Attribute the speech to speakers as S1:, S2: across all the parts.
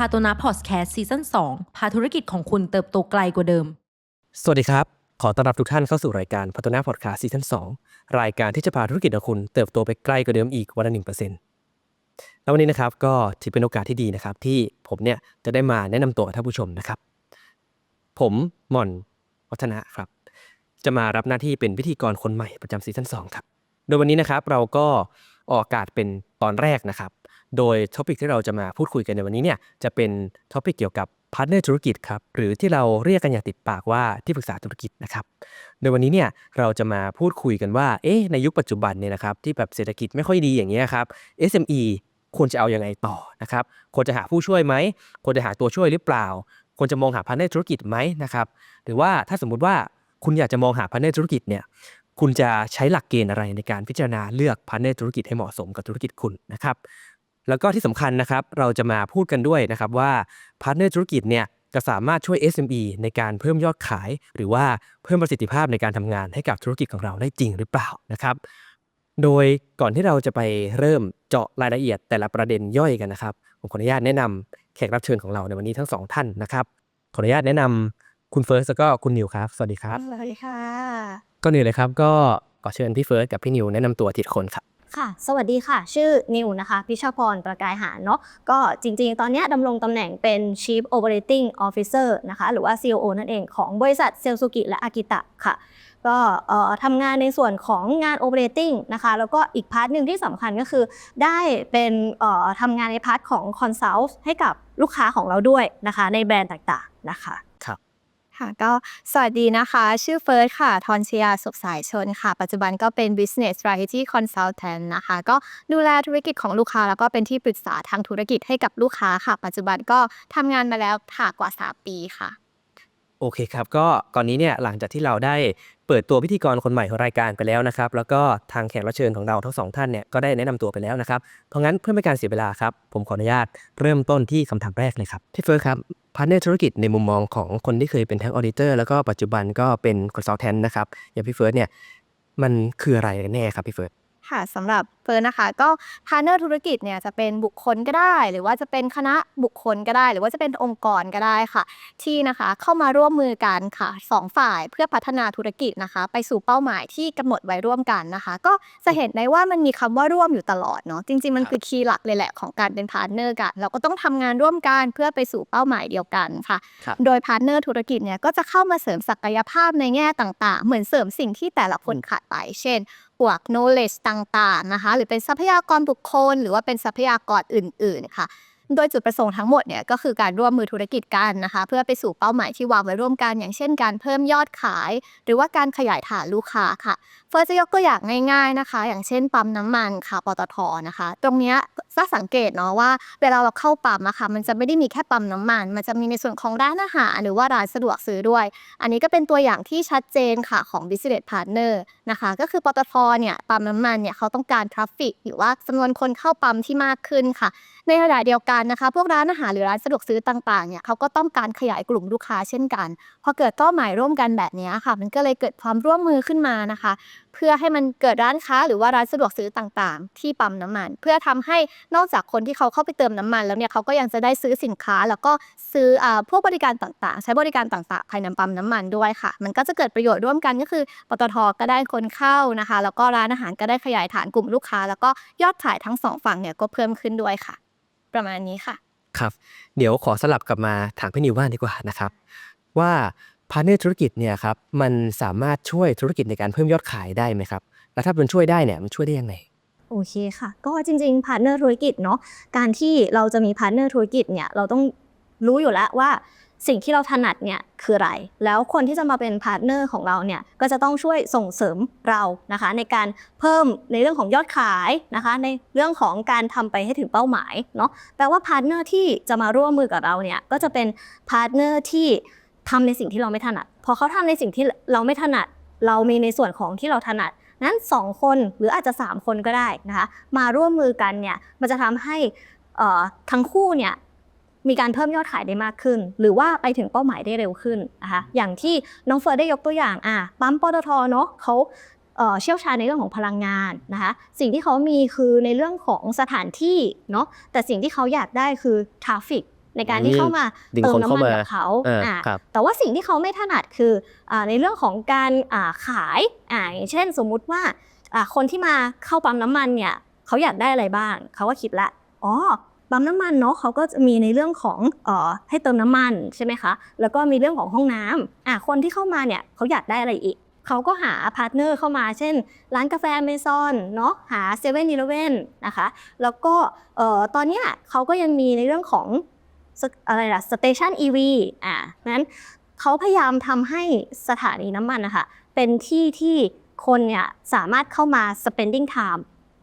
S1: พาโตนาพอดแคสต์ซีซั่น2พาธุรกิจของคุณเติบโตไกลกว่าเดิม
S2: สวัสดีครับ ขอต้อนรับทุกท่านเข้าสู่รายการพัฒนาพอดคสต์ซีซั่น2รายการที่จะพาธุรกิจของคุณเติบโตไปใกลกว่าเดิมอีกวันละหนึ่งเปอร์เซ็นต์แล้ววันนี้นะครับก็ถือเป็นโอกาสที่ดีนะครับ ที่ผมเนี่ยจะได้มาแนะนำตัวท่านผู้ชมนะครับ ผมหม่อนวัฒนะครับ จะมารับหน้าที่เป็นพิธีกรคนใหม่ประจำซีซั่น2ครับโดยวันนี้นะครับเราก็ออกอากาศเป็นตอนแรกนะครับ โดยท็อปิกที่เราจะมาพูดคุยกันในวันนี้เนี่ยจะเป็นท็อปิกเกี่ยวกับพาร์ทเนอร์ธุรกิจครับหรือที่เราเรียกกันอย่างติดปากว่าที่ปรึกษาธุรกิจนะครับโดยวันนี้เนี่ยเราจะมาพูดคุยกันว่าเอ๊ะในยุคปัจจุบันเนี่ยนะครับที่แบบเศรษฐกิจไม่ค่อยดีอย่างเงี้ยครับ SME ควรจะเอาอยัางไงต่อนะครับควรจะหาผู้ช่วยไหมควรจะหาตัวช่วยหรือเปล่าควรจะมองหาพาร์ทเนอร์ธุรกิจไหมนะครับหรือว่าถ้าสมมุติว่าคุณอยากจะมองหาพาร์ทเนอร์ธุรกิจเนี่ยคุณจะใช้หลักเกณฑ์อะไรในการพิจารณาเลือกพาร์ทเนอร์ธุรกิจให้เหมาะสมกับธุรกิจคุณนะครับ แล้วก็ที่สำคัญนะครับเราจะมาพูดกันด้วยนะครับว่าพาร์ทเนอร์ธุรกิจเนี่ยจะสามารถช่วย SME ในการเพิ่มยอดขาย หรือว่าเพิ่มประสิทธิภาพในการทำงานให้กับธุรกิจของเราได้จริงหรือเปล่านะครับโดยก่อนที่เราจะไปเริ่มเจาะรายละเอียดแต่ละประเด็นย่อยกันนะครับ ผมขออนุญาตแนะนำแขกรับเชิญของเราในวันนี้ทั้งสองท่านนะครับ ขออนุญาตแนะนำคุณเฟิร์สแล้วก็คุณนิวครับ สวัสดีครับ
S3: สวัสดีค่ะ
S2: ก็นี่เลยครับ ก็ขอเชิญพี่เฟิร์สกับพี่นิวแนะนำตัวทีละคนครับ
S3: ค่ะ สวัสดีค่ะ ชื่อนิวนะคะ พิชพร ประกายหารเนาะ ก็จริงๆ ตอนนี้ดำรงตำแหน่งเป็น Chief Operating Officer นะคะ หรือว่า COO นั่นเองของบริษัทเซลซูกิและอากิตะค่ะ ก็ทำงานในส่วนของงาน Operating นะคะ แล้วก็อีกพาร์ทหนึ่งที่สำคัญก็คือ ได้เป็นทำงานในพาร์ทของ Consult ให้กับลูกค้าของเราด้วยนะคะ ในแบรนด์ต่างๆ นะคะ
S4: ค่ะก็สวัสดีนะคะ ชื่อเฟิร์สค่ะ ทอนชยาสุขสายชนค่ะ ปัจจุบันก็เป็น business strategy consultant นะคะ ก็ดูแลธุรกิจของลูกค้า แล้วก็เป็นที่ปรึกษาทางธุรกิจให้กับลูกค้าค่ะ ปัจจุบันก็ทำงานมาแล้วค่ะกว่า 3 ปีค่ะ
S2: โอเคครับ ก็ก่อนนี้เนี่ยหลังจากที่เราได้เปิดตัวพิธีกรคนใหม่ของรายการไปแล้วนะครับ แล้วก็ทางแขกรับเชิญของเราทั้งสองท่านเนี่ยก็ได้แนะนำตัวไปแล้วนะครับ เพราะงั้นเพื่อไม่การเสียเวลาครับ ผมขออนุญาตเริ่มต้นที่คำถามแรกเลยครับพี่เฟิร์สครับพาร์ทเนอร์ธุรกิจในมุมมองของคนที่เคยเป็นทั้งออเดเตอร์แล้วก็ปัจจุบันก็เป็นคอนซัลแทนนะครับอย่างพี่เฟิร์สเนี่ยมันคืออะไรแน่ครับพี่เฟิร์ส
S4: ค่ะสำหรับเฟิร์นนะคะก็พาร์เนอร์ธุรกิจเนี่ยจะเป็นบุคคลก็ได้ หรือว่าจะเป็นคณะบุคคลก็ได้ หรือว่าจะเป็นองค์กรก็ได้ค่ะ ที่นะคะเข้ามาร่วมมือกันค่ะสองฝ่ายเพื่อพัฒนาธุรกิจนะคะ ไปสู่เป้าหมายที่กำหนดไว้ร่วมกันนะคะ ก็จะเห็นได้ว่ามันมีคำว่าร่วมอยู่ตลอดเนาะจริงๆมันคือคีย์หลักเลยแหละของการเป็นพาร์ทเนอร์กัน เราก็ต้องทำงานร่วมกันเพื่อไปสู่เป้าหมายเดียวกันค่ะ
S2: ครับ
S4: โดยพาร์ทเนอร์ธุรกิจเนี่ยก็จะเข้ามาเสริมศักยภาพในแง่ต่าง ๆ เหมือนเสริมสิ่งที่แต่ละคนขาดไป เช่น พวก knowledge ต่างๆนะคะ หรือเป็นทรัพยากรบุคคล หรือว่าเป็นทรัพยากรอื่น ๆ ค่ะ โดยจุดประสงค์ทั้งหมดเนี่ยก็คือการร่วมมือธุรกิจกันนะคะ เพื่อไปสู่เป้าหมายที่วางไว้ร่วมกัน อย่างเช่นการเพิ่มยอดขาย หรือว่าการขยายฐานลูกค้าค่ะเฟิร์สจะยกตัวอย่างง่ายๆนะคะ อย่างเช่นปั๊มน้ำมันค่ะปตทนะคะ ตรงนี้ยก็สังเกตเนาะว่าเวลาเราเข้าปั๊มอะค่ะมันจะไม่ได้มีแค่ปั๊มน้ำมัน มันจะมีในส่วนของร้านอาหารหรือว่าร้านสะดวกซื้อด้วย อันนี้ก็เป็นตัวอย่างที่ชัดเจนค่ะของ business partner นะคะก็คือปตทเนี่ยปั๊มน้ำมันเนี่ยเขาต้องการทราฟฟิกหรือว่าจำนวนคนเข้าปั๊มที่มากขึ้นค่ะ ในขณะเดียวกันนะคะ พวกร้านอาหารหรือร้านสะดวกซื้อต่างๆเนี่ยเขาก็ต้องการขยายกลุ่มลูกค้าเช่นกันพอเกิดเป้าหมายร่วมกันแบบนี้ค่ะ มันก็เลยเกิดความร่วมมือขึ้นมานะคะ เพื่อให้มันเกิดร้านค้าหรือว่าร้านสะดวกซื้อต่างๆ ที่ปั๊มน้ำมัน เพื่อทำให้นอกจากคนที่เขาเข้าไปเติมน้ำมัน แล้วเนี่ยเขาก็ยังจะได้ซื้อสินค้า แล้วก็ซื้ออพวกบริการต่างๆ ใช้บริการต่างๆภายในปั๊มน้ำมันด้วยค่ะ มันก็จะเกิดประโยชน์ร่วมกันก็คือปตทก็ได้คนเข้านะคะ แล้วก็ร้านอาหารก็ได้ขยายฐานกลุ่มลูกค้า แล้วก็ยอดขายทั้งสองฝั่งเนี่ยก็เพิ่มขึ้นด้วยค่ะ ประมาณนี้ค่ะ
S2: ครับ เดี๋ยวขอสลับกลับมาถามพี่นิวบ้างดีกว่านะครับ ว่าพาร์เนอร์ธุรกิจเนี่ยครับมันสามารถช่วยธุรกิจในการเพิ่มยอดขายได้ไหมครับ แล้วถ้ามันช่วยได้เนี่ยมันช่วยได้ยังไง
S3: โอเคค่ะ ก็จริงๆพาร์ทเนอร์ธุรกิจเนาะการที่เราจะมีพาร์ทเนอร์ธุรกิจเนี่ยเราต้องรู้อยู่แล้วว่า สิ่งที่เราถนัดเนี่ยคืออะไร แล้วคนที่จะมาเป็นพาร์ทเนอร์ของเราเนี่ยก็จะต้องช่วยส่งเสริมเรานะคะ ในการเพิ่มในเรื่องของยอดขายนะคะ ในเรื่องของการทำไปให้ถึงเป้าหมายเนาะแปลว่าพาร์ทเนอร์ที่จะมาร่วมมือกับเราเนี่ยก็จะเป็นพาร์ทเนอร์ที่ทำในสิ่งที่เราไม่ถนัด พอเขาทำในสิ่งที่เราไม่ถนัด เรามีในส่วนของที่เราถนัดนั้น 2 คนหรืออาจจะ 3 คนก็ได้นะคะ มาร่วมมือกันเนี่ยมันจะทำให้ทั้งคู่เนี่ย มีการเพิ่มยอดขายได้มากขึ้น หรือว่าไปถึงเป้าหมายได้เร็วขึ้นนะคะอย่างที่น้องเฟิร์สได้ยกตัวอย่างอะปั๊มปตทเนาะเขาเอ่อเชี่ยวชาญในเรื่องของพลังงานนะคะสิ่งที่เขามีคือในเรื่องของสถานที่เนาะแต่สิ่งที่เขาอยากได้คือทราฟิกในการที่
S2: อืม
S3: เข้ามา
S2: ดึง
S3: เติม
S2: คน
S3: น้ำ
S2: เข้า
S3: มัน
S2: มา
S3: กับเขา
S2: เออ
S3: อ่า
S2: ครับ
S3: แต่ว่าสิ่งที่เขาไม่ถนัดคืออาในเรื่องของการอ่าขายอ่าอย่างเช่นสมมุติว่าอ่าคนที่มาเข้าปั๊มน้ำมันเนี่ยเขาอยากได้อะไรบ้าง เขาก็คิดละ อ๋อ ปั๊มน้ำมันเนาะเขาก็จะมีในเรื่องของเอ่อให้เติมน้ำมันใช่ไหมคะแล้วก็มีเรื่องของห้องน้ำอ่าคนที่เข้ามาเนี่ยเขาอยากได้อะไรอีกเขาก็หาพาร์ทเนอร์เข้ามา เช่น ร้านกาแฟเมซอนเนาะหา7 e เ e ่ e อนะคะแล้วก็เอ่อตอนเนี้ยเขาก็ยังมีในเรื่องของอะไรล่ะสเตชัน EV อ่านั้นเขาพยายามทำให้สถานีน้ำมันนะคะเป็นที่ที่คนเนี่ยสามารถเข้ามา spending time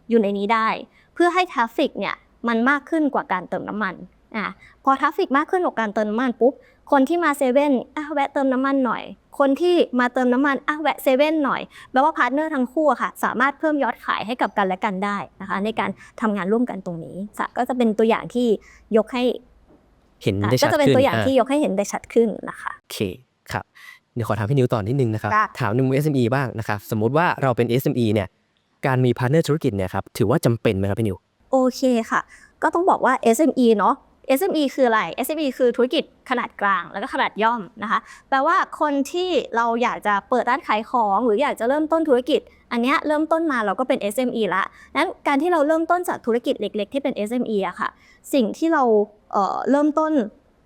S3: อยู่ในนี้ได้ เพื่อให้ทราฟฟิกเนี่ย มันมากขึ้นกว่าการเติมน้ำมันอะพอทราฟฟิกมากขึ้นกว่าการเติมน้ำมันปุ๊บ คนที่มาเซเว่นอะแวะเติมน้ำมันหน่อย คนที่มาเติมน้ำมันอะแวะเซเว่นหน่อยแปลว่าพาร์ทเนอร์ทั้งคู่อะค่ะ สามารถเพิ่มยอดขายให้กับกันและกันได้นะคะในการทำงานร่วมกันตรงนี้สะก็จะเป็นตัวอย่างที่ยกให้
S2: เห็น
S3: อะ
S2: ได้ชั
S3: ก็
S2: ด
S3: จะเป็น
S2: ขึ้น
S3: ตัวอย่าง
S2: อะ
S3: ที่ยกให้เห็นได้ชัดขึ้นนะคะ
S2: โอเคครับเดี๋ยวขอถามพี่นิวต่อนิดนึงนะครับ
S3: ค่ะ
S2: ถามในมุม SME บ้างนะครับสมมุติว่าเราเป็น SME เนี่ยการมีพาร์ทเนอร์ธุรกิจเนี่ยครับถือว่าจำเป็นไหมครับพี่นิว
S3: โอเคค่ะ ก็ต้องบอกว่า SME เนาะ SME คืออะไร SME คือธุรกิจขนาดกลางแล้วก็ขนาดย่อมนะคะ แปลว่าคนที่เราอยากจะเปิดร้านขายของ หรืออยากจะเริ่มต้นธุรกิจ อันเนี้ยเริ่มต้นมาเราก็เป็น SME ละนั้นการที่เราเริ่มต้นจากธุรกิจเล็ก ๆ ที่เป็น SME อะค่ะ สิ่งที่เราเเริ่มต้น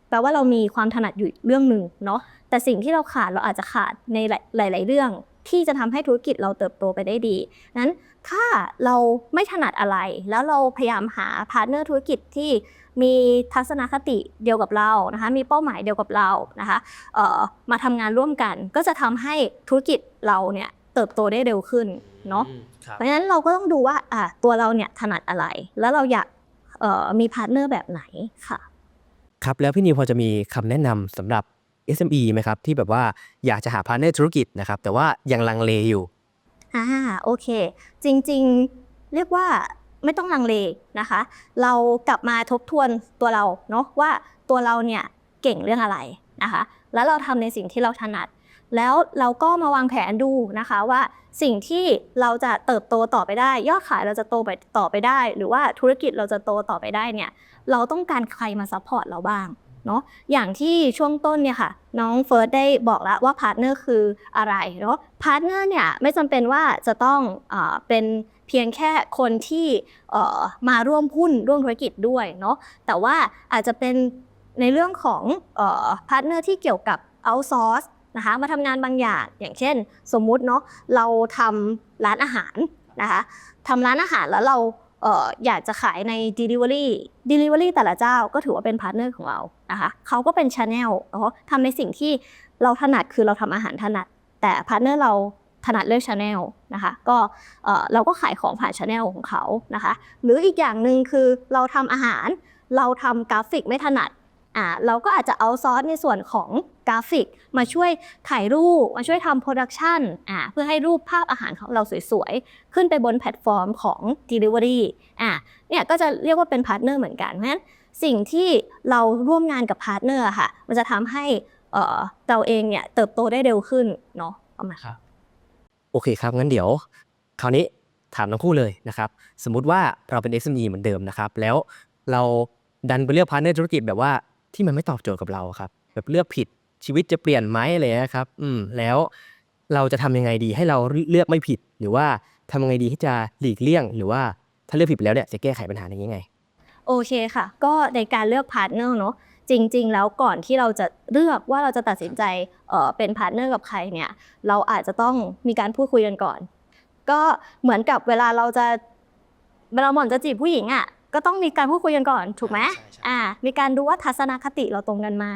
S3: แปลว่าเรามีความถนัดอยู่เรื่องหนึ่งเนาะ แต่สิ่งที่เราขาดเราอาจจะขาดในหลาย ๆ เรื่อง ที่จะทำให้ธุรกิจเราเติบโตไปได้ดี นั้น ถ้าเราไม่ถนัดอะไร แล้วเราพยายามหาพาร์ทเนอร์ธุรกิจที่มีทัศนคติเดียวกับเรานะคะมีเป้าหมายเดียวกับเรานะคะเอ่อมาทำงานร่วมกัน ก็จะทำให้ธุรกิจเราเนี่ยเติบโตได้เร็วขึ้นเนาะเพราะฉะนั้นเราก็ต้องดูว่าอะตัวเราเนี่ยถนัดอะไร แล้วเราอยากเอ่อมีพาร์ทเนอร์แบบไหนค่ะ
S2: ครับแล้วพี่นิวพอจะมีคำแนะนำสำหรับ SME ไหมครับที่แบบว่าอยากจะหาพาร์ทเนอร์ธุรกิจนะครับแต่ว่ายังลังเลอยู่
S3: อ่าโอเค จริงๆเรียกว่าไม่ต้องลังเลนะคะ เรากลับมาทบทวนตัวเราเนาะว่าตัวเราเนี่ยเก่งเรื่องอะไรนะคะ แล้วเราทำในสิ่งที่เราถนัด แล้วเราก็มาวางแผนดูนะคะว่าสิ่งที่เราจะเติบโตต่อไปได้ ยอดขายเราจะโตไปต่อไปได้ หรือว่าธุรกิจเราจะโตต่อไปได้เนี่ยเราต้องการใครมาซัพพอร์ตเราบ้าง เนาะอย่างที่ช่วงต้นเนี่ยค่ะ น้องเฟิร์สได้บอกแล้วว่าพาร์ทเนอร์คืออะไรเนาะพาร์ทเนอร์เนี่ยไม่จำเป็นว่าจะต้องอเป็นเพียงแค่คนที่มาร่วมหุ้นร่วมธุรกิจด้วยเนาะแต่ว่าอาจจะเป็นในเรื่องของพาร์ทเนอร์ที่เกี่ยวกับ outsource นะคะมาทำงานบางอย่างอย่างเช่น สมมุติเนาะเราทำร้านอาหารนะคะทำร้านอาหารแล้วเรา อยากจะขายใน Delivery Delivery แต่ละเจ้าก็ถือว่าเป็นพาร์ทเนอร์ของเรานะคะเขาก็เป็น Channel เนาะทำในสิ่งที่เราถนัดคือเราทำอาหารถนัด แต่พาร์ทเนอร์เราถนัดเรื่อง Channel นะคะก็เอ่อเราก็ขายของผ่าน Channel ของเขานะคะหรืออีกอย่างหนึ่งคือเราทำอาหาร เราทำกราฟิกไม่ถนัด อ่าเราก็อาจจะเอาซอสในส่วนของกราฟิก มาช่วยถ่ายรูป มาช่วยทำโปรดักชันอ่าเพื่อให้รูปภาพอาหารของเราสวยๆ ขึ้นไปบนแพลตฟอร์มของ Delivery อ่าเนี่ยก็จะเรียกว่าเป็นพาร์ทเนอร์เหมือนกันเพราะฉะนั้นสิ่งที่เราร่วมงานกับพาร์ทเนอร์ค่ะ มันจะทำให้เอ่อเราเองเนี่ยเติบโตได้เร็วขึ้นเนาะเอามา
S2: โอเคครับงั้นเดี๋ยว คราวนี้ถามทั้งคู่เลยนะครับสมมุติว่าเราเป็น SME เหมือนเดิมนะครับแล้วเราดันไปเลือกพาร์ทเนอร์ธุรกิจแบบว่า ที่มันไม่ตอบโจทย์กับเราครับ แบบเลือกผิดชีวิตจะเปลี่ยนไหมอะไรเงี้ยครับ อืมแล้วเราจะทำยังไงดีให้เราเลือกไม่ผิด หรือว่าทำยังไงดีที่จะหลีกเลี่ยง หรือว่าถ้าเลือกผิดแล้วเนี่ยจะแก้ไขปัญหานี้ยังไง
S3: โอเคค่ะ ก็ในการเลือกพาร์ทเนอร์เนาะจริง ๆ แล้วก่อนที่เราจะเลือกว่าเราจะตัดสินใจเอ่อเป็นพาร์ทเนอร์กับใครเนี่ยเราอาจจะต้องมีการพูดคุยกันก่อน ก็เหมือนกับเวลาเราจะเวลาหมอนจะจีบผู้หญิงอะ ก็ต้องมีการพูดคุยกันก่อนถูกไหมอ่า มีการดูว่าทัศนคติเราตรงกันไหม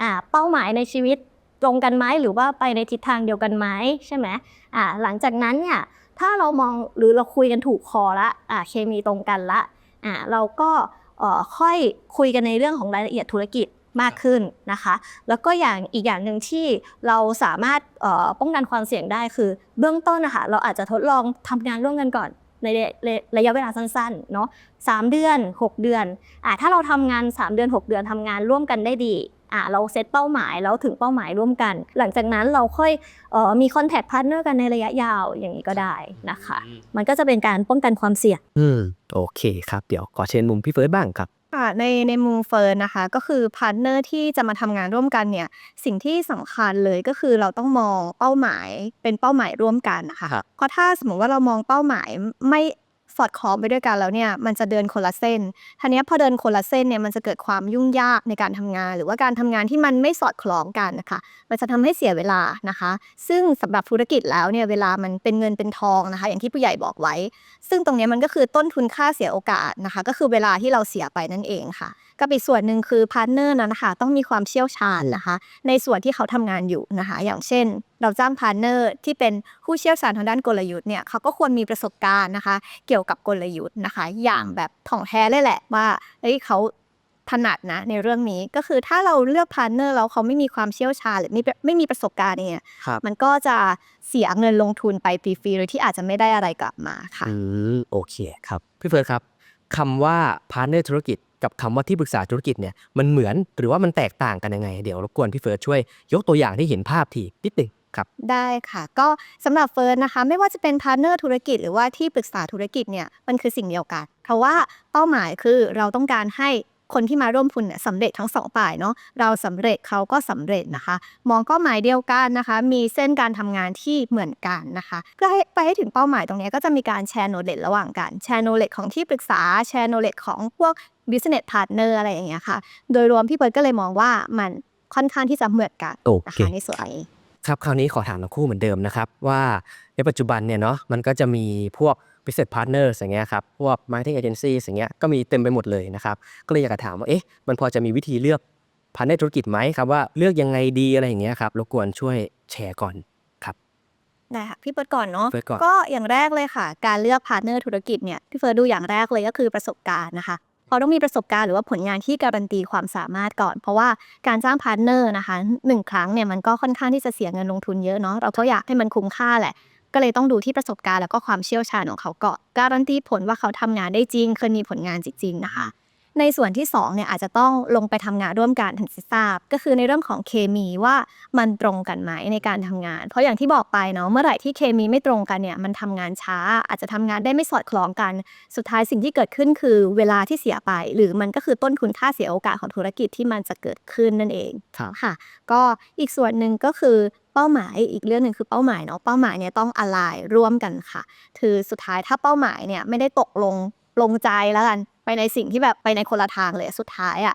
S3: อ่า เป้าหมายในชีวิตตรงกันไหมหรือว่าไปในทิศทางเดียวกันไหมใช่ไหมอ่า หลังจากนั้นเนี่ยถ้าเรามองหรือเราคุยกันถูกคอละอ่าเคมีตรงกันละอ่าเราก็เอ่อค่อยคุยกันในเรื่องของรายละเอียดธุรกิจมากขึ้นนะคะ แล้วก็อย่างอีกอย่างหนึ่งที่เราสามารถเอ่อป้องกันความเสี่ยงได้คือ เบื้องต้นนะคะเราอาจจะทดลองทำงานร่วมกันก่อน ในระระยะเวลาสั้นๆเนาะสามเดือน 6 เดือนอ่าถ้าเราทำงาน 3 เดือน 6 เดือนทำงานร่วมกันได้ดีอ่าเราเซตเป้าหมายแล้วถึงเป้าหมายร่วมกัน หลังจากนั้นเราค่อยเอ่อมีคอนแทคพาร์ทเนอร์กันในระยะยาวอย่างนี้ก็ได้นะคะ มันก็จะเป็นการป้องกันความเสี่ยง
S2: อืมโอเคครับ เดี๋ยวขอเชิญมุมพี่เฟิร์สบ้างครับ
S4: ค่ะในในมุมเฟิร์นนะคะ ก็คือพาร์ทเนอร์ที่จะมาทำงานร่วมกันเนี่ย สิ่งที่สำคัญเลยก็คือเราต้องมองเป้าหมายเป็นเป้าหมายร่วมกันนะคะ
S2: ครับ
S4: เพราะถ้าสมมติว่าเรามองเป้าหมายไม่ สอดคล้องไปด้วยกันแล้วเนี่ยมันจะเดินคนละเส้นทีนี้พอเดินคนละเส้นเนี่ยมันจะเกิดความยุ่งยากในการทำงาน หรือว่าการทำงานที่มันไม่สอดคล้องกันนะคะมันจะทำให้เสียเวลานะคะ ซึ่งสำหรับธุรกิจแล้วเนี่ยเวลามันเป็นเงินเป็นทองนะคะ อย่างที่ผู้ใหญ่บอกไว้ ซึ่งตรงนี้มันก็คือต้นทุนค่าเสียโอกาสนะคะ ก็คือเวลาที่เราเสียไปนั่นเองค่ะ กับอีกส่วนหนึ่งคือพาร์ทเนอร์นั้นนะคะต้องมีความเชี่ยวชาญนะคะ ในส่วนที่เขาทำงานอยู่นะคะ อย่างเช่น เราจ้างพาร์ทเนอร์ที่เป็นผู้เชี่ยวชาญทางด้านกลยุทธ์เนี่ยเขาก็ควรมีประสบการณ์นะคะ เกี่ยวกับกลยุทธ์นะคะ อย่างแบบถ่องแท้เลยแหละว่าเอ้ยเขาถนัดนะในเรื่องนี้ก็คือถ้าเราเลือกพาร์ทเนอร์แล้วเขาไม่มีความเชี่ยวชาญหรือไม่ไม่มีประสบการณ์เนี่ย
S2: ครับ
S4: มันก็จะเสียเงินลงทุนไปฟรีๆโดยที่อาจจะไม่ได้อะไรกลับมาค่ะ
S2: อืมโอเคครับ พี่เฟิร์สครับคำว่าพาร์ n เนอร์ธุรกิจ กับคำว่าที่ปรึกษาธุรกิจเนี่ยมันเหมือนหรือว่ามันแตกต่างกันยังไง เดี๋ยวรบกวนพี่เฟิร์สช่วย ยกตัวอย่างที่เห็นภาพทีนิดหนึ่งครับ
S4: ได้ค่ะ ก็สำหรับเฟิร์นนะคะไม่ว่าจะเป็นพาร์เนอร์ธุรกิจหรือว่าที่ปรึกษาธุรกิจเนี่ยมันคือสิ่งเดียวกัน เพราะว่าเป้าหมายคือเราต้องการให้คนที่มาร่วมทุนเนี่ยสำเร็จทั้งสองฝ่ายเนาะเราสำเร็จเขาก็สำเร็จนะคะ มองเป้าหมายเดียวกันนะคะ มีเส้นการทำงานที่เหมือนกันนะคะเพื่อให้ไปให้ถึงเป้าหมายตรงนี้ก็จะมีการแชร์โนเล e ระหว่างกันแชร์โนเล e ของที่ปรึกษาแชร์โนเล e ของพวก business partner อะไรอย่างเงี้ยค่ะ โดยรวมพี่เบิร์ดก็เลยมองว่ามันค่อนข้างที่จะเหมือนกัน
S2: โอ
S4: นะ
S2: เค
S4: คะในส่วนนี้
S2: ครับคราวนี้ขอถามทั้งคู่เหมือนเดิมนะครับ ว่าในปัจจุบันเนี่ยเนาะมันก็จะมีพวก business partners อย่างเงี้ยครับพวก marketing agency อย่างเงี้ยก็มีเต็มไปหมดเลยนะครับ ก็เลยอยากจะถามว่าเอ๊ะมันพอจะมีวิธีเลือก partner ธุรกิจไหมครับว่าเลือกยังไงดีอะไรอย่างเงี้ยครับรบกวนช่วยแชร์ก่อนครับ
S4: ได้ค่ะพี่เฟิร์สก่อนเนาะ
S2: เฟิร์สก่อน
S4: ก็อย่างแรกเลยค่ะ การเลือกพาร์ทเนอร์ธุรกิจเนี่ยพี่เฟิร์สดูอย่างแรกเลยก็คือประสบการณ์นะคะ เราต้องมีประสบการณ์หรือว่าผลงานที่การันตีความสามารถก่อน เพราะว่าการจ้างพาร์ทเนอร์นะคะหนึ่งครั้งเนี่ยมันก็ค่อนข้างที่จะเสียเงินลงทุนเยอะเนาะเราก็อยากให้มันคุ้มค่าแหละ ก็เลยต้องดูที่ประสบการณ์แล้วก็ความเชี่ยวชาญของเขาก่อนการันตีผลว่าเขาทำงานได้จริงเคยมีผลงานจริงๆนะคะ ในส่วนที่สองเนี่ยอาจจะต้องลงไปทำงานร่วมกันถึงจะทราบ ก็คือในเรื่องของเคมีว่ามันตรงกันไหมในการทำงาน เพราะอย่างที่บอกไปเนาะเมื่อไหร่ที่เคมีไม่ตรงกันเนี่ยมันทำงานช้า อาจจะทำงานได้ไม่สอดคล้องกัน สุดท้ายสิ่งที่เกิดขึ้นคือเวลาที่เสียไป หรือมันก็คือต้นทุนค่าเสียโอกาสของธุรกิจที่มันจะเกิดขึ้นนั่นเอง
S2: ครับ
S4: ค่ะ ก็อีกส่วนหนึ่งก็คือเป้าหมายอีกเรื่องหนึ่งคือเป้าหมายเนาะเป้าหมายเนี่ยต้องอะไรร่วมกันค่ะคือสุดท้ายถ้าเป้าหมายเนี่ยไม่ได้ตกลงลงใจแล้วกันไป ในสิ่งที่แบบไปในคนละทางเลยสุดท้ายอะ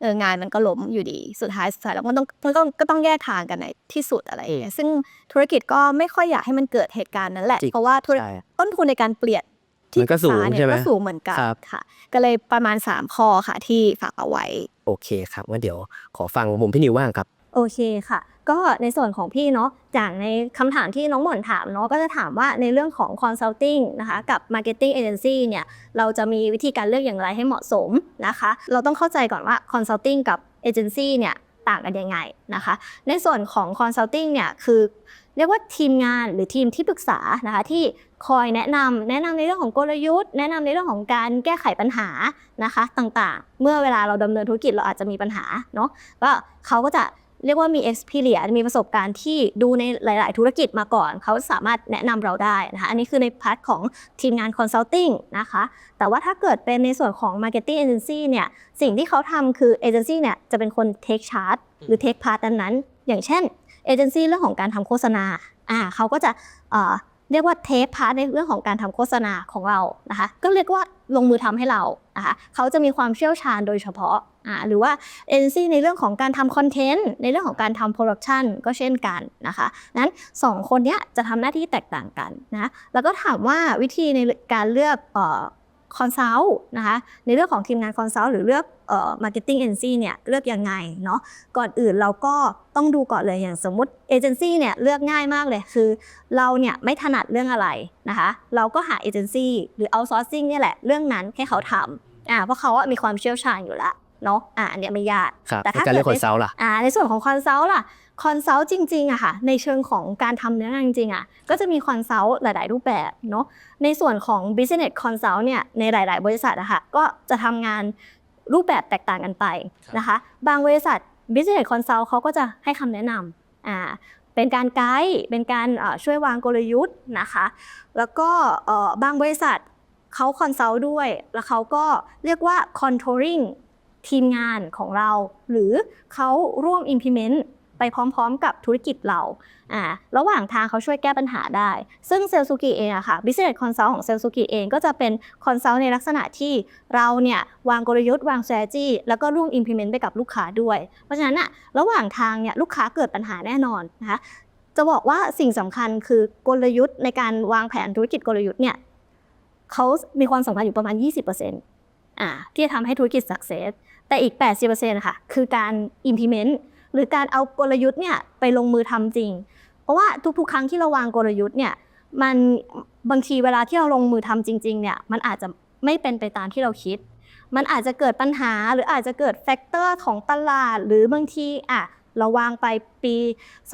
S4: เอองานมันก็ล้มอยู่ดีสุดท้ายสุดท้ายแล้วก็ต้องก็ต้องก็ต้องแยกทางกันในที่สุดอะไรอย่างเงี้ยซึ่งธุรกิจก็ไม่ค่อยอยากให้มันเกิดเหตุการณ์นั้นแหละ
S2: จริง
S4: เพราะว่าธุร
S2: ใช่
S4: ต้นทุนในการเปลี่ยนที่
S2: มันก็สูง
S4: ปรึษาเนี่ย
S2: ใช่ไหม
S4: ก็สูงเหมือนกัน
S2: ครับ
S4: ค่ะ ก็เลยประมาณ3ข้อค่ะที่ฝากเอาไว้
S2: โอเคครับงั้นเดี๋ยวขอฟังมุมพี่นิวบ้างครับ
S3: โอเคค่ะ ก็ในส่วนของพี่เนาะจากในคำถามที่น้องหม่อนถามเนาะก็จะถามว่าในเรื่องของ consulting นะคะกับ marketing agency เนี่ยเราจะมีวิธีการเลือกอย่างไรให้เหมาะสมนะคะ เราต้องเข้าใจก่อนว่า consulting กับ agency เนี่ยต่างกันยังไงนะคะ ในส่วนของ consulting เนี่ยคือเรียกว่าทีมงานหรือทีมที่ปรึกษานะคะที่คอยแนะนำแนะนำในเรื่องของกลยุทธ์ แนะนำในเรื่องของการแก้ไขปัญหานะคะต่างๆ เมื่อเวลาเราดำเนินธุรกิจเราอาจจะมีปัญหาเนาะก็เขาก็จะ เรียกว่ามี experience มีประสบการณ์ที่ดูในหลาย ๆ ธุรกิจมาก่อน เขาสามารถแนะนำเราได้นะคะอันนี้คือในพาร์ทของทีมงาน consulting นะคะแต่ว่าถ้าเกิดเป็นในส่วนของ marketing agency เนี่ยสิ่งที่เขาทำคือ agency เนี่ยจะเป็นคน take charge หรือ take part นั้นๆอย่างเช่นเอเจนซี่เรื่องของการทำโฆษณา อ่าเขาก็จะเอ่อเรียกว่าเทคพาร์ทในเรื่องของการทำโฆษณาของเรานะคะ ก็เรียกว่าลงมือทำให้เรานะคะเขาจะมีความเชี่ยวชาญโดยเฉพาะ อ่าหรือว่าเอเจนซี่ในเรื่องของการทำคอนเทนต์ในเรื่องของการทำโปรดักชันก็เช่นกันนะคะนั้นสองคนนี้จะทำหน้าที่แตกต่างกันนะแล้วก็ถามว่าวิธีในการเลือกเอ่อคอนซัลท์นะคะในเรื่องของทีมงานคอนซัลท์หรือเลือกเอ่อมาร์เก็ตติ้งเอเจนซี่เนี่ยเลือกยังไงเนาะก่อนอื่นเราก็ต้องดูก่อนเลยอย่างสมมติเอเจนซี่เนี่ยเลือกง่ายมากเลยคือ เราเนี่ยไม่ถนัดเรื่องอะไรนะคะเราก็หาเอเจนซี่หรือเอาซอร์ซิ่งเนี่ยแหละเรื่องนั้นให้เขาทำอ่าเพราะเขาอะมีความเชี่ยวชาญอยู่แล้ว เนาะอ่าอันเนี้ยไม่ยาก
S2: ครับ
S3: แต่
S2: ใน
S3: ถ้า
S2: การเลือก
S3: เกิ
S2: ค
S3: ด
S2: นเซาล่ะ
S3: อ่าในส่วนของคอนซัลท์ล่ะคอนซัลท์จริงๆอะค่ะในเชิงของการทำเนื้องานจริงๆอะก็จะมีคอนซัลท์หลาย ๆ รูปแบบเนาะในส่วนของ business consult เนี่ยในหลาย ๆ บริษัทอะค่ะก็จะทำงานรูปแบบแตกต่างกันไปนะคะบางบริษัท business consult เขาก็จะให้คำแนะนำอ่าเป็นการไกด์เป็นการเอ่อช่วยวางกลยุทธ์นะคะแล้วก็เอ่อบางบริษัทเขาคอนซัลท์ด้วย แล้วเขาก็เรียกว่า contouring ทีมงานของเรา หรือเขาร่วม implement ไปพร้อมๆ กับธุรกิจเราอ่าระหว่างทางเขาช่วยแก้ปัญหาได้ ซึ่งเซลซูกิเองอะค่ะ business consult ของเซลซูกิเองก็จะเป็น consult ในลักษณะที่เราเนี่ยวางกลยุทธ์วาง strategy แล้วก็ร่วม implement ไปกับลูกค้าด้วย เพราะฉะนั้นอะระหว่างทางเนี่ยลูกค้าเกิดปัญหาแน่นอนนะคะจะบอกว่าสิ่งสำคัญคือกลยุทธ์ในการวางแผนธุรกิจกลยุทธ์เนี่ยเขามีความสำคัญอยู่ประมาณ 20% อ่าที่จะทำให้ธุรกิจ success แต่อีก 80%ค่ะคือการ implement หรือการเอากลยุทธ์เนี่ยไปลงมือทำจริง เพราะว่าทุกๆ ครั้งที่เราวางกลยุทธ์เนี่ยมันบางทีเวลาที่เราลงมือทำจริงๆเนี่ยมันอาจจะไม่เป็นไปตามที่เราคิด มันอาจจะเกิดปัญหาหรืออาจจะเกิดแฟกเตอร์ของตลาด หรือบางทีอะเราวางไปปี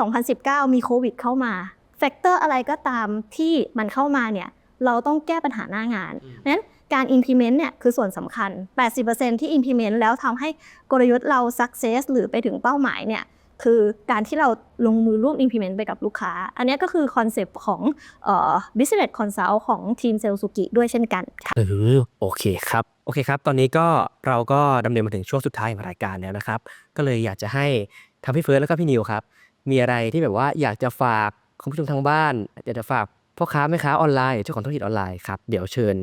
S3: 2019 มีโควิดเข้ามาแฟกเตอร์อะไรก็ตามที่มันเข้ามาเนี่ยเราต้องแก้ปัญหาหน้างานเพราะฉะนั้น การ implement เนี่ยคือส่วนสำคัญ 80%ที่ implement แล้วทำให้กลยุทธ์เรา success หรือไปถึงเป้าหมายเนี่ยคือการที่เราลงมือร่วม implement ไปกับลูกค้า อันนี้ก็คือคอนเซปต์ของออ business consult ของทีมเซลสุกิด้วยเช่นกันค่ะ
S2: เออโอเคครับ โอเคครับ ตอนนี้ก็เราก็ดำเนินมาถึงช่วงสุดท้ายของรายการแล้วนะครับ ก็เลยอยากจะให้ทั้งพี่เฟิร์สแล้วก็พี่นิวครับ มีอะไรที่แบบว่าอยากจะฝากคุณผู้ชมทางบ้าน อยากจะฝากพ่อค้าแม่ค้าออนไลน์เจ้าของธุรกิจออนไลน์ครับ เดี๋ยวเชิญ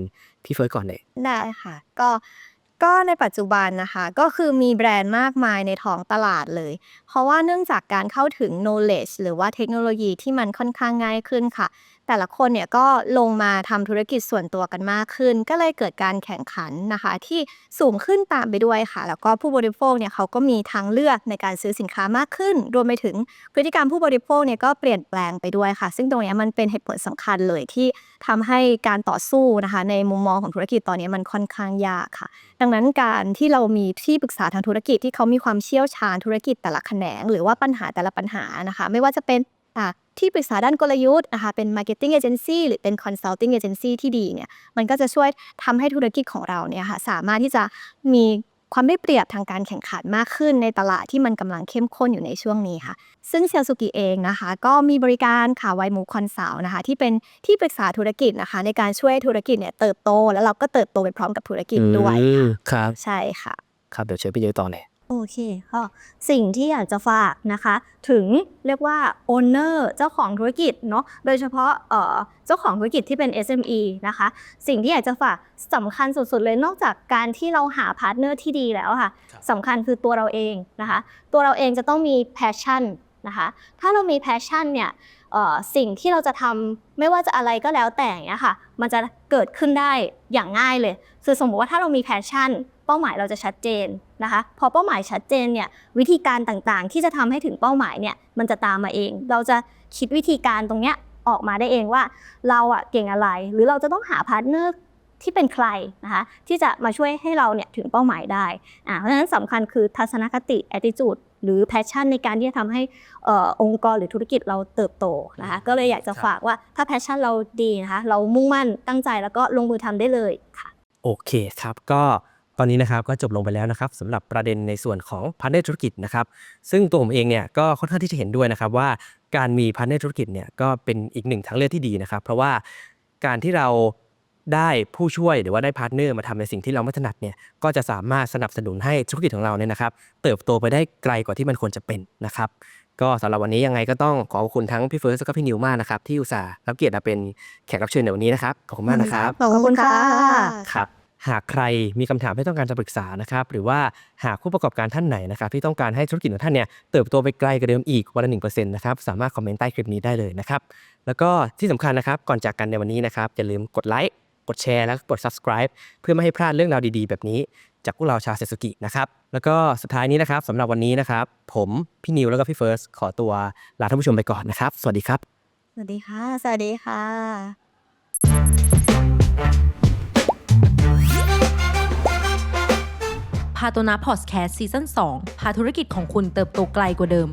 S2: พี่เฟิร์สก่อนเลย
S4: ได้ค่ะ ก็ก็ในปัจจุบันนะคะก็คือมีแบรนด์มากมายในท้องตลาดเลย เพราะว่าเนื่องจากการเข้าถึง knowledge หรือว่าเทคโนโลยีที่มันค่อนข้างง่ายขึ้นค่ะ แต่ละคนเนี่ยก็ลงมาทำธุรกิจส่วนตัวกันมากขึ้น ก็เลยเกิดการแข่งขันนะคะ ที่สูงขึ้นตามไปด้วยค่ะ แล้วก็ผู้บริโภคเนี่ยเขาก็มีทางเลือกในการซื้อสินค้ามากขึ้น รวมไปถึงพฤติกรรมผู้บริโภคเนี่ยก็เปลี่ยนแปลงไปด้วยค่ะ ซึ่งตรงเนี้ยมันเป็นเหตุผลสำคัญเลยที่ ทำให้การต่อสู้นะคะในมุมมองของธุรกิจตอนนี้มันค่อนข้างยากค่ะ ดังนั้นการที่เรามีที่ปรึกษาทางธุรกิจที่เขามีความเชี่ยวชาญธุรกิจแต่ละแขนง หรือว่าปัญหาแต่ละปัญหานะคะ ไม่ว่าจะเป็นอะที่ปรึกษาด้านกลยุทธ์นะคะเป็น marketing agency หรือเป็น consulting agency ที่ดีเนี่ยมันก็จะช่วยทำให้ธุรกิจของเราเนี่ยค่ะสามารถที่จะมี ความได้เปรียบทางการแข่งขันมากขึ้นในตลาดที่มันกำลังเข้มข้นอยู่ในช่วงนี้ค่ะ ซึ่งเซลสุกิเองนะคะ ก็มีบริการค่ะไวมูคอนซัลนะคะ ที่เป็นที่ปรึกษาธุรกิจนะคะ ในการช่วยให้ธุรกิจเนี่ยเติบโต แล้วเราก็เติบโตไปพร้อมกับธุรกิจด้วย
S2: อืมครับ
S4: ใช่ค่ะ
S2: ครับเดี๋ยวเชิญพี่นิวต่อเลย
S3: โอเคก็สิ่งที่อยากจะฝากนะคะ ถึงเรียกว่า owner เจ้าของธุรกิจเนาะโดยเฉพาะเอ่อเจ้าของธุรกิจที่เป็น SME นะคะ สิ่งที่อยากจะฝากสำคัญสุดๆเลยนอกจากการที่เราหาพาร์ทเนอร์ที่ดีแล้วอะค่ะ
S2: ครับ
S3: สำคัญคือตัวเราเองนะคะ ตัวเราเองจะต้องมี passion นะคะถ้าเรามี passion เนี่ยเอ่อสิ่งที่เราจะทำไม่ว่าจะอะไรก็แล้วแต่อย่างเงี้ยค่ะมันจะเกิดขึ้นได้อย่างง่ายเลยคือสมมติว่าถ้าเรามี passion เป้าหมายเราจะชัดเจน นะคะพอเป้าหมายชัดเจนเนี่ยวิธีการต่างๆ ที่จะทำให้ถึงเป้าหมายเนี่ยมันจะตามมาเอง เราจะคิดวิธีการตรงเนี้ยออกมาได้เองว่าเราอะเก่งอะไร หรือเราจะต้องหาพาร์ทเนอร์ที่เป็นใครนะคะที่จะมาช่วยให้เราเนี่ยถึงเป้าหมายได้อ่าเพราะฉะนั้นสำคัญคือทัศนคติ attitude หรือ passion ในการที่จะทำให้เอ่อองค์กรหรือธุรกิจเราเติบโตนะคะก็เลยอยากจะ
S2: ครับ
S3: ฝากว่าถ้า passion เราดีนะคะเรามุ่งมั่นตั้งใจแล้วก็ลงมือทำได้เลยค่ะ
S2: โอเคครับก็ ตอนนี้นะครับก็จบลงไปแล้วนะครับสำหรับประเด็นในส่วนของพาร์ทเนอร์ธุรกิจนะครับซึ่งตัวผมเองเนี่ยก็ค่อนข้างที่จะเห็นด้วยนะครับว่าการมีพาร์ทเนอร์ธุรกิจเนี่ยก็เป็นอีกหนึ่งทางเลือกที่ดีนะครับ เพราะว่าการที่เราได้ผู้ช่วยหรือว่าได้พาร์ทเนอร์มาทำในสิ่งที่เราไม่ถนัดเนี่ยก็จะสามารถสนับสนุนให้ธุรกิจของเราเนี่ยนะครับ เติบโตไปได้ไกลกว่าที่มันควรจะเป็นนะครับก็สำหรับวันนี้ยังไงก็ต้องขอขอบคุณทั้งพี่เฟิร์สแล้วก็พี่นิวมากนะครับที่อุตส่าห์รับเกียรติมาเป็นแขกรับเชิญในวันนี้นะครับขอบคุณมากนะครับ
S3: ขอบคุณค่ะ
S2: ครับ หากใครมีคำถามที่ต้องการจะปรึกษานะครับ หรือว่าหากผู้ประกอบการท่านไหนนะครับ ที่ต้องการให้ธุรกิจของท่านเนี่ยเติบโตไปไกลกว่าเดิมอีกวันละหนึ่งเปอร์เซ็นต์นะครับ สามารถคอมเมนต์ใต้คลิปนี้ได้เลยนะครับ แล้วก็ที่สำคัญนะครับ ก่อนจากกันในวันนี้นะครับ อย่าลืมกดไลค์ กดแชร์ และกด subscribe เพื่อไม่ให้พลาดเรื่องราวดีๆ แบบนี้ จากพวกเราชาวเซซุกินะครับ แล้วก็สุดท้ายนี้นะครับสำหรับวันนี้นะครับ ผมพี่นิวแล้วก็พี่เฟิร์สขอตัวลาท่านผู้ชมไปก่อนนะครับ สวัสดีครับ
S4: สวัสดีค่ะ สวัสดีค่ะ
S1: พาโตนาพอดแคสต์ซีซั่น2พาธุรกิจของคุณเติบโตไกลกว่าเดิม